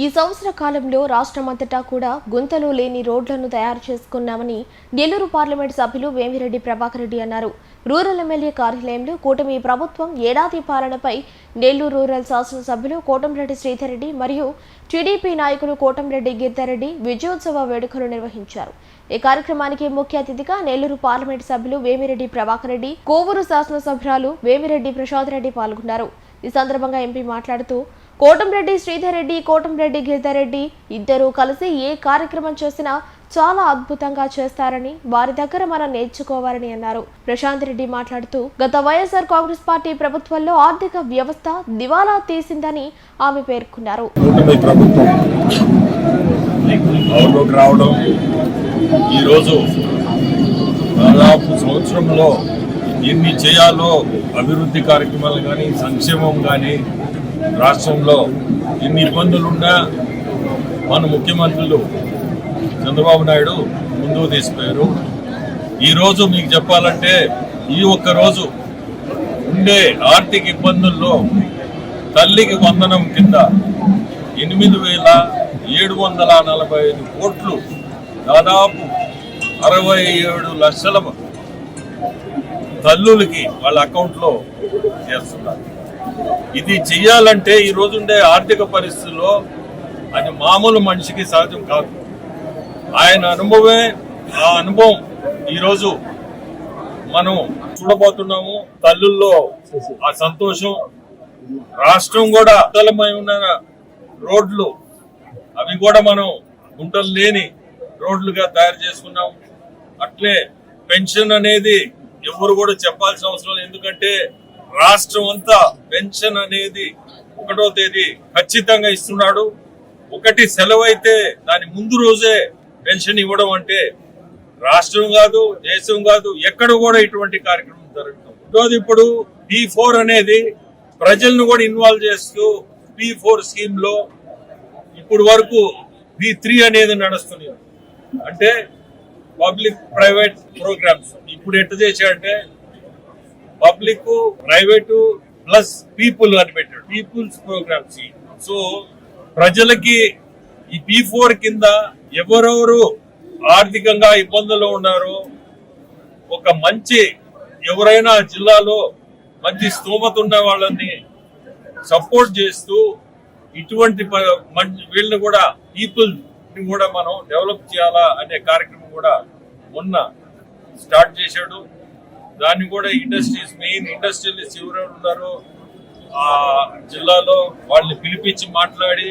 ఈ సంవత్సర కాలంలో రాష్ట్రమంతటా కూడా గుంతలు లేని రోడ్లను తయారు చేసుకున్నామని నెల్లూరు పార్లమెంట్ సభ్యులు వేమిరెడ్డి ప్రభాకర్ రెడ్డి అన్నారు. రూరల్ ఎమ్మెల్యే కార్యాలయంలో కూటమి ప్రభుత్వం ఏడాది పాలనపై నెల్లూరు రూరల్ శాసనసభ్యులు కోటంరెడ్డి శ్రీధర్ రెడ్డి మరియు టీడీపీ నాయకులు కోటంరెడ్డి గిరిధర్రెడ్డి విజయోత్సవ వేడుకలు నిర్వహించారు. ఈ కార్యక్రమానికి ముఖ్య అతిథిగా నెల్లూరు పార్లమెంట్ సభ్యులు వేమిరెడ్డి ప్రభాకర్ రెడ్డి కోవూరు శాసనసభ్యురాలు వేమిరెడ్డి ప్రసాద్ రెడ్డి పాల్గొన్నారు. ఈ సందర్భంగా ఎంపీ మాట్లాడుతూ కోటంరెడ్డి శ్రీధర్ రెడ్డి కోటంరెడ్డి గిరిధర్ రెడ్డి ఇద్దరూ కలిసి ఏ కార్యక్రమం చేసినా చాలా అద్భుతంగా చేస్తారని వారి దగ్గర మనం నేర్చుకోవాలని అన్నారు. ప్రశాంత్ రెడ్డి మాట్లాడుతూ గత వైఎస్ఆర్ కాంగ్రెస్ పార్టీ ప్రభుత్వంలో ఆర్థిక వ్యవస్థ దివాలా తీసిందని ఆమె పేర్కొన్నారు. ఈరోజు దాదాపు సంవత్సరంలో ఎన్ని చేయాలో అభివృద్ధి కార్యక్రమాలు కానీ సంక్షేమం కానీ రాష్ట్రంలో ఎన్ని ఇబ్బందులున్నా మన ముఖ్యమంత్రులు చంద్రబాబు నాయుడు ముందుకు తీసిపోయారు. ఈరోజు మీకు చెప్పాలంటే ఈ ఒక్క రోజు ఉండే ఆర్థిక ఇబ్బందుల్లో తల్లికి వందనం కింద ఎనిమిది వేల ఏడు వందల నలభై ఐదు కోట్లు దాదాపు అరవై ఏడు లక్షల తల్లులకి వాళ్ళ అకౌంట్లో చేస్తున్నారు. ఇది చెయ్యాలంటే ఈ రోజుండే ఆర్థిక పరిస్థితుల్లో అది మామూలు మనిషికి సహజం కాదు. ఆయన అనుభవమే ఆ అనుభవం ఈరోజు మనం చూడబోతున్నాము. తల్లుల్లో ఆ సంతోషం రాష్ట్రం కూడా అద్దలమై ఉన్న రోడ్లు అవి కూడా మనం గుంటలు లేని రోడ్లుగా తయారు చేసుకున్నాం అట్లే పెన్షన్ అనేది ఎవరు కూడా చెప్పాల్సిన అవసరం ఎందుకంటే రాష్ట్రం అంతా పెన్షన్ అనేది ఒకటో తేదీ ఖచ్చితంగా ఇస్తున్నాడు. ఒకటి సెలవు అయితే దాని ముందు రోజే పెన్షన్ ఇవ్వడం అంటే రాష్ట్రం కాదు దేశం కాదు ఎక్కడ కూడా ఇటువంటి కార్యక్రమం జరుగుతుంది రెండోది ఇప్పుడు పి ఫోర్ అనేది ప్రజలను కూడా ఇన్వాల్వ్ చేస్తూ పి ఫోర్ స్కీమ్లో ఇప్పుడు వరకు పి త్రీ అనేది నడుస్తుంది అంటే పబ్లిక్ ప్రైవేట్ ప్రోగ్రామ్స్. ఇప్పుడు ఎట్ట చేశాడంటే పబ్లిక్ ప్రైవేటు ప్లస్ పీపుల్ అని పెట్టాడు. పీపుల్స్ ప్రోగ్రామ్స్ సో ప్రజలకి ఈ పీ ఫోర్ కింద ఎవరెవరు ఆర్థికంగా ఇబ్బందుల్లో ఉన్నారో ఒక మంచి ఎవరైనా జిల్లాలో మంచి స్తోమత ఉన్న వాళ్ళని సపోర్ట్ చేస్తూ ఇటువంటి ప- వీళ్ళని కూడా పీపుల్ కూడా మనం డెవలప్ చేయాలా అనే కార్యక్రమం కూడా మొన్న స్టార్ట్ చేశాడు. దాన్ని కూడా ఇండస్ట్రీస్ మెయిన్ ఇండస్ట్రియలిస్ట్ ఎవరెవరు ఉన్నారో ఆ జిల్లాలో వాళ్ళని పిలిపించి మాట్లాడి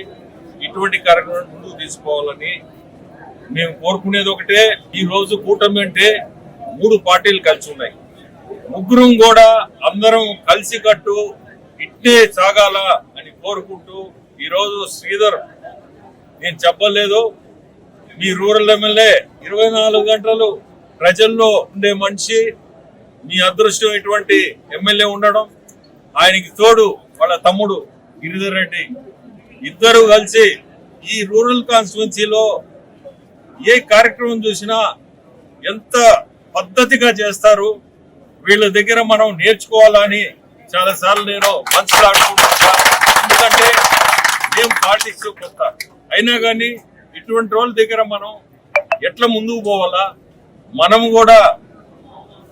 ఇటువంటి కార్యక్రమం ముందుకు తీసుకోవాలని మేము కోరుకునేది ఒకటే. ఈ రోజు కూటమి అంటే మూడు పార్టీలు కలిసి ఉన్నాయి. ముగ్గురం కూడా అందరం కలిసి కట్టు ఇట్టే సాగాల అని కోరుకుంటూ ఈరోజు శ్రీధర్ నేను చెప్పలేదు. మీ రూరల్ ఎమ్మెల్యే ఇరవై నాలుగు గంటలు ప్రజల్లో ఉండే మనిషి మీ అదృష్టం ఇటువంటి ఎమ్మెల్యే ఉండడం ఆయనకి తోడు వాళ్ళ తమ్ముడు గిరిధర్ రెడ్డి. ఇద్దరు కలిసి ఈ రూరల్ కాన్స్టిట్యున్సీలో ఏ కార్యక్రమం చూసినా ఎంత పద్ధతిగా చేస్తారు వీళ్ళ దగ్గర మనం నేర్చుకోవాలని చాలా సార్లు నేను మనసులో ఎందుకంటే మేము పాలిటిక్స్ కొత్త. అయినా కానీ ఇటువంటి వాళ్ళ దగ్గర మనం ఎట్లా ముందుకు పోవాలా? మనం కూడా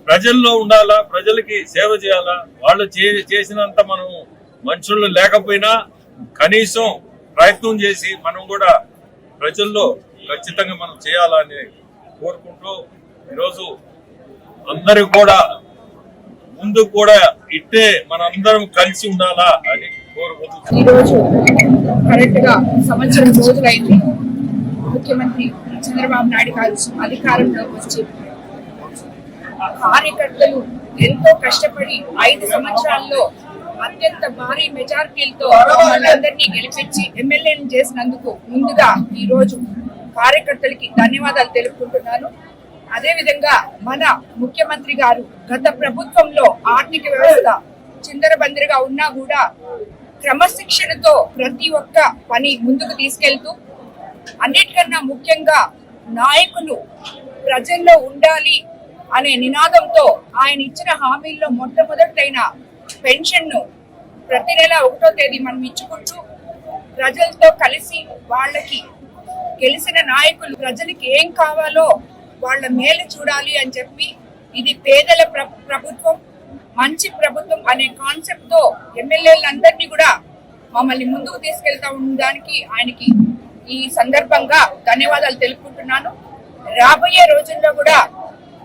ప్రజల్లో ఉండాలా? ప్రజలకి సేవ చేయాలా? వాళ్ళు చే- చేసినంత మనం మనుషులు లేకపోయినా కనీసం ప్రయత్నం చేసి మనం కూడా ప్రజల్లో ఖచ్చితంగా మనం చేయాలని కోరుకుంటూ ఈరోజు అందరూ కూడా ముందు కూడా ఇట్టే మనందరం కలిసి ఉండాలా అని కోరుకుంటున్నాం. ఈ కరెక్ట్గా సంవత్సరం రోజులైంది. ముఖ్యమంత్రి చంద్రబాబు నాయుడు గారు అధికారంలోకి వచ్చి కార్యకర్తలు ఎంతో కష్టపడి ఐదు సంవత్సరాల్లో అత్యంత భారీ మెజార్టీలతో మనందరినీ గెలిపించి ఎమ్మెల్యేని చేసినందుకు ముందుగా ఈ రోజు కార్యకర్తలకి ధన్యవాదాలు తెలుపుకుంటున్నాను. అదే విధంగా మన ముఖ్యమంత్రి గారు గత ప్రభుత్వంలో ఆర్థిక వ్యవస్థ చిందరబందరగా ఉన్నా కూడా క్రమశిక్షణతో ప్రతి ఒక్క పని ముందుకు తీసుకెళ్తూ అన్నిటికన్నా ముఖ్యంగా నాయకులు ప్రజల్లో ఉండాలి అనే నినాదంతో ఆయన ఇచ్చిన హామీల్లో మొట్టమొదటైన పెన్షన్ను ప్రతి నెల ఒకటో తేదీ మనం ఇచ్చుకుంటూ ప్రజలతో కలిసి వాళ్ళకి గెలిచిన నాయకులు ప్రజలకి ఏం కావాలో వాళ్ళ మేలు చూడాలి అని చెప్పి ఇది పేదల ప్ర- ప్రభుత్వం మంచి ప్రభుత్వం అనే కాన్సెప్ట్తో ఎమ్మెల్యేలందరినీ కూడా మమ్మల్ని ముందుకు తీసుకెళ్తా ఉండడానికి ఆయనకి ఈ సందర్భంగా ధన్యవాదాలు తెలుపుకుంటున్నాను. రాబోయే రోజుల్లో కూడా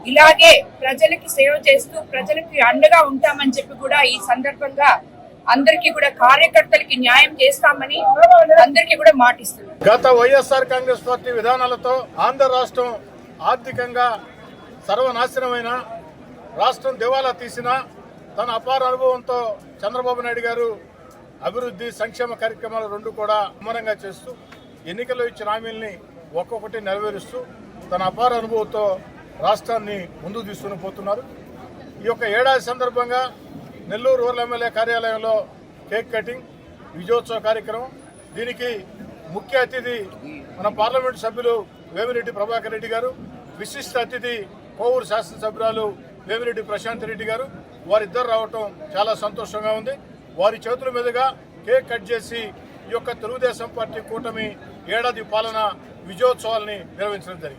ఇలాగే ప్రజలకి సేవ చేస్తూ ప్రజలకి అండగా ఉంటామని చెప్పి కూడా ఈ సందర్భంగా అందరికీ కూడా కార్యకర్తలకి న్యాయం చేస్తామని అందరికీ కూడా మాటిస్తున్నారు గత వైఎస్ఆర్ కాంగ్రెస్ పార్టీ విధానాలతో ఆంధ్ర రాష్ట్రం ఆర్థికంగా సర్వనాశనమైన రాష్ట్రం దివాలా తీసిన తన అపార అనుభవంతో చంద్రబాబు నాయుడు గారు అభివృద్ధి సంక్షేమ కార్యక్రమాలు రెండు కూడా అమరంగా చేస్తూ ఎన్నికల్లో ఇచ్చిన హామీల్ని ఒక్కొక్కటి నెరవేరుస్తూ తన అపార అనుభవంతో రాష్ట్రాన్ని ముందుకు తీసుకుని పోతున్నారు. ఈ యొక్క ఏడాది సందర్భంగా Nellore rural M L A కార్యాలయంలో కేక్ కటింగ్ విజయోత్సవ కార్యక్రమం దీనికి ముఖ్య అతిథి మన పార్లమెంటు సభ్యులు వేమిరెడ్డి ప్రభాకర్ రెడ్డి గారు విశిష్ట అతిథి కోవూరు శాసనసభ్యురాలు వేమిరెడ్డి ప్రశాంత్ రెడ్డి గారు. వారిద్దరు రావటం చాలా సంతోషంగా ఉంది. వారి చేతుల మీదుగా కేక్ కట్ చేసి ఈ యొక్క తెలుగుదేశం పార్టీ కూటమి ఏడాది పాలన విజయోత్సవాల్ని నిర్వహించడం జరిగింది.